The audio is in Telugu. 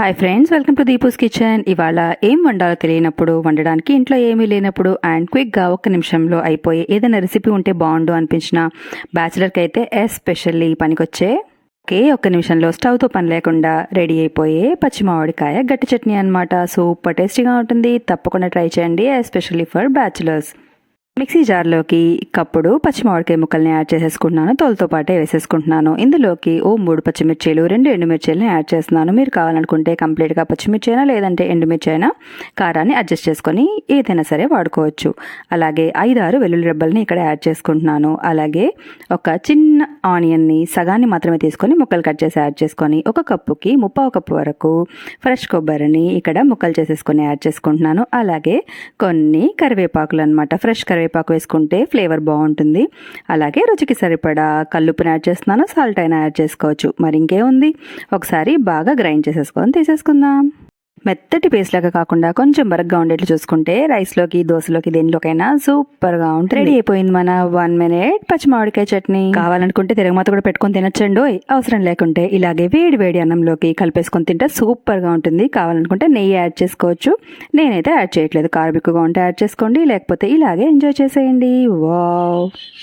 Hi friends welcome to Deepu's kitchen ఇవాళ ఏం వండాలో తెలియనప్పుడు వండడానికి ఇంట్లో ఏమీ లేనప్పుడు అండ్ క్విక్గా ఒక్క నిమిషంలో అయిపోయే ఏదైనా రెసిపీ ఉంటే బాగుండు అనిపించిన బ్యాచిలర్కి అయితే ఎస్పెషల్లీ పనికొచ్చే ఒకే ఒక్క నిమిషంలో స్టవ్తో పని లేకుండా రెడీ అయిపోయే పచ్చి మామిడికాయ గట్టి చట్నీ అనమాట సూపర్ టేస్టీగా ఉంటుంది. తప్పకుండా ట్రై చేయండి ఎస్పెషల్లీ ఫర్ బ్యాచిలర్స్ మిక్సీ జార్లోకి కప్పుడు పచ్చిమిరపకాయ ముక్కల్ని యాడ్ చేసేసుకుంటున్నాను. తోలుతో పాటే వేసేసుకుంటున్నాను. ఇందులోకి ఓ మూడు పచ్చిమిర్చీలు రెండు ఎండుమిర్చీలను యాడ్ చేస్తున్నాను. మీరు కావాలనుకుంటే కంప్లీట్గా పచ్చిమిర్చి అయినా లేదంటే ఎండుమిర్చి అయినా కారాన్ని అడ్జస్ట్ చేసుకొని ఏదైనా సరే వాడుకోవచ్చు. అలాగే ఐదారు వెల్లుల్లి రెబ్బల్ని ఇక్కడ యాడ్ చేసుకుంటున్నాను. అలాగే ఒక చిన్న ఆనియన్ని సగాన్ని మాత్రమే తీసుకొని ముక్కలు కట్ చేసి యాడ్ చేసుకొని ఒక కప్పుకి ముప్పావు కప్పు వరకు ఫ్రెష్ కొబ్బరిని ఇక్కడ ముక్కలు చేసేసుకొని యాడ్ చేసుకుంటున్నాను. అలాగే కొన్ని కరివేపాకులు అనమాట ఫ్రెష్ కరివేపాకు వేసుకుంటే ఫ్లేవర్ బాగుంటుంది. అలాగే రుచికి సరిపడా కల్లుపుని యాడ్ చేస్తున్నాను సాల్ట్ అయినా యాడ్ చేసుకోవచ్చు. మరి ఇంకేముంది? ఒకసారి బాగా గ్రైండ్ చేసేసుకొని తీసేసుకుందాం. మెత్తటి పేస్ట్ లాగా కాకుండా కొంచెం బరగ్గా ఉండేట్లు చూసుకుంటే రైస్లోకి దోశలోకి దేనిలోకైనా సూపర్గా ఉంటుంది. రెడీ అయిపోయింది మన వన్ మినిట్ పచ్చి మామిడికాయ చట్నీ. కావాలనుకుంటే తిరగమాత కూడా పెట్టుకొని తినచ్చండు అవసరం లేకుంటే ఇలాగే వేడి వేడి అన్నంలోకి కలిపేసుకొని తింటే సూపర్గా ఉంటుంది. కావాలనుకుంటే నెయ్యి యాడ్ చేసుకోవచ్చు. నేనైతే యాడ్ చేయట్లేదు. కారం ఎక్కువగా ఉంటే యాడ్ చేసుకోండి. లేకపోతే ఇలాగే ఎంజాయ్ చేసేయండి. వావ్.